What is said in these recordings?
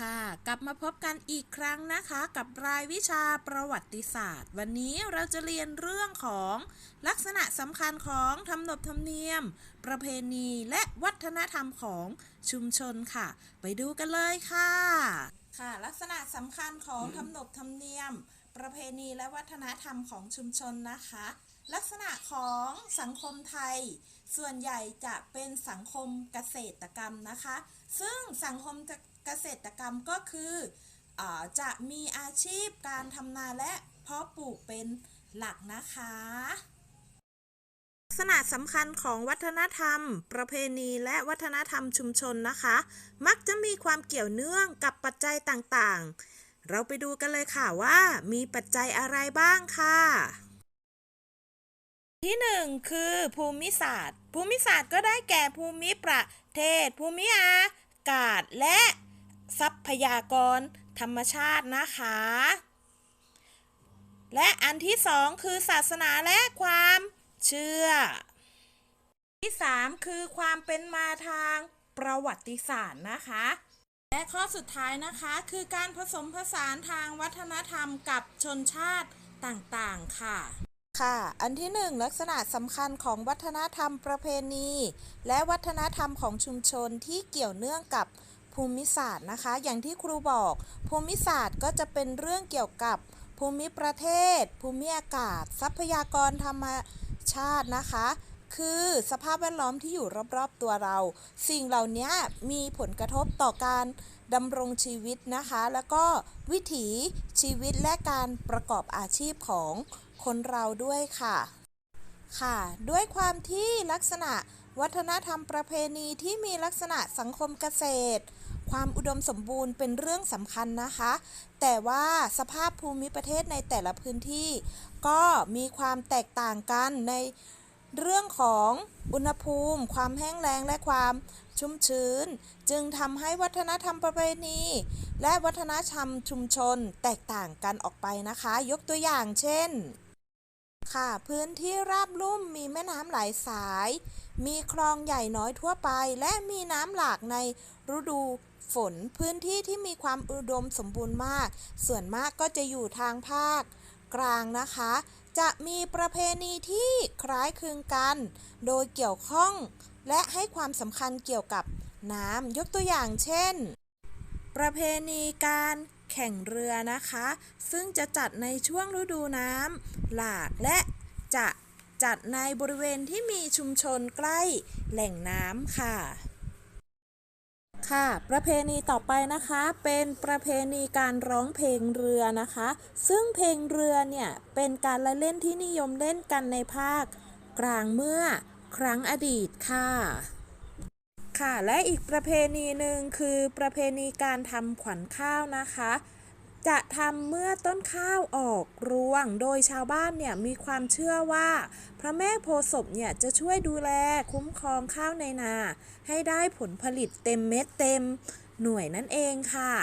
ค่ะกลับมาพบกันอีกครั้งนะคะกับรายวิชาประวัติศาสตร์ วันนี้เราจะเรียนเรื่องของลักษณะสำคัญของทำนบธรรมเนียม ประเพณีและวัฒนธรรมของชุมชนค่ะ ไปดูกันเลยค่ะ ค่ะ ลักษณะสำคัญของทำนบธรรมเนียม ประเพณีและวัฒนธรรมของชุมชนนะคะ ลักษณะของสังคมไทย ส่วนใหญ่จะเป็นสังคมเกษตรกรรมนะคะ ซึ่งสังคมเกษตรกรรมก็คืออจะมีอาชีพการทำนาและเพาะปลูกเป็นหลักนะคะลักษณะสำคัญของวัฒนธรรม ประเพณีและวัฒนธรรมชุมชนนะคะ มักจะมีความเกี่ยวเนื่องกับปัจจัยต่าง เราไปดูกันเลยค่ะว่ามีปัจจัยอะไรบ้างค่ะ ที่หนึ่งคือภูมิศาสตร์ ภูมิศาสตร์ก็ได้แก่ภูมิประเทศ ภูมิอากาศ และทรัพยากรธรรมชาตินะคะ และอันที่สองคือศาสนาและความเชื่อ ที่สามคือความเป็นมาทางประวัติศาสตร์นะคะ และข้อสุดท้ายนะคะคือการผสมผสานทางวัฒนธรรมกับชนชาติต่างๆ ค่ะ ค่ะ อันที่หนึ่งลักษณะสำคัญของวัฒนธรรมประเพณี และวัฒนธรรมของชุมชนที่เกี่ยวเนื่องกับภูมิศาสตร์นะคะ อย่างที่ครูบอก ภูมิศาสตร์ก็จะเป็นเรื่องเกี่ยวกับภูมิประเทศ ภูมิอากาศ ทรัพยากรธรรมชาตินะคะ คือสภาพแวดล้อมที่อยู่รอบๆตัวเรา สิ่งเหล่านี้มีผลกระทบต่อการดำรงชีวิตนะคะ แล้วก็วิถีชีวิตและการประกอบอาชีพของคนเราด้วยค่ะค่ะ ด้วยความที่ลักษณะวัฒนธรรมประเพณีที่มีลักษณะสังคมเกษตร ความอุดมสมบูรณ์เป็นเรื่องสำคัญนะคะ แต่ว่าสภาพภูมิประเทศในแต่ละพื้นที่ ก็มีความแตกต่างกันใน เรื่องของอุณหภูมิ ความแห้งแล้งและความชุ่มชื้น จึงทำให้วัฒนธรรมประเพณี และวัฒนธรรมชุมชนแตกต่างกันออกไปนะคะ ยกตัวอย่างเช่น ค่ะ พื้นที่ราบลุ่มมีแม่น้ำหลายสาย มีคลองใหญ่น้อยทั่วไป และมีน้ำหลากในฤดูฝนพื้นที่ที่มีความอุดมสมบูรณ์มาก ส่วนมากก็จะอยู่ทางภาคกลางนะคะ จะมีประเพณีที่คล้ายคลึงกัน โดยเกี่ยวข้อง และให้ความสำคัญเกี่ยวกับน้ำยกตัวอย่างเช่น ประเพณีการแข่งเรือนะคะ ซึ่งจะจัดในช่วงฤดูน้ำหลากและจะจัดในบริเวณที่มีชุมชนใกล้แหล่งน้ำค่ะ ค่ะประเพณีต่อไปนะคะเป็นประเพณีการร้องเพลงเรือนะคะ ซึ่งเพลงเรือเนี่ยเป็นการละเล่นที่นิยมเล่นกันในภาค กลางเมื่อครั้งอดีตค่ะ ค่ะและอีกประเพณีหนึ่งคือประเพณีการทำขวัญข้าวนะคะ จะทำเมื่อต้นข้าวออกรวง โดยชาวบ้านเนี่ยมีความเชื่อว่า พระแม่โพศพเนี่ยจะช่วยดูแลคุ้มครองข้าวในนา ให้ได้ผลผลิตเต็มเม็ดเต็มหน่วยนั่นเองค่ะ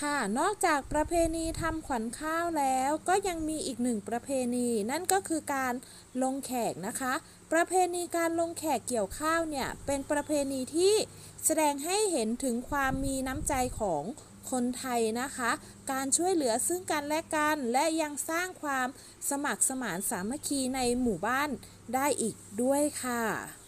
ค่ะ นอกจากประเพณีทำขวัญข้าวแล้วก็ยังมีอีกหนึ่งประเพณีนั่นก็คือการลงแขกนะคะ ประเพณีการลงแขกเกี่ยวข้าวเนี่ยเป็นประเพณีที่แสดงให้เห็นถึงความมีน้ำใจของ คนไทยนะคะ การช่วยเหลือซึ่งกันและกัน และยังสร้างความสมัครสมานสามัคคีในหมู่บ้านได้อีกด้วยค่ะ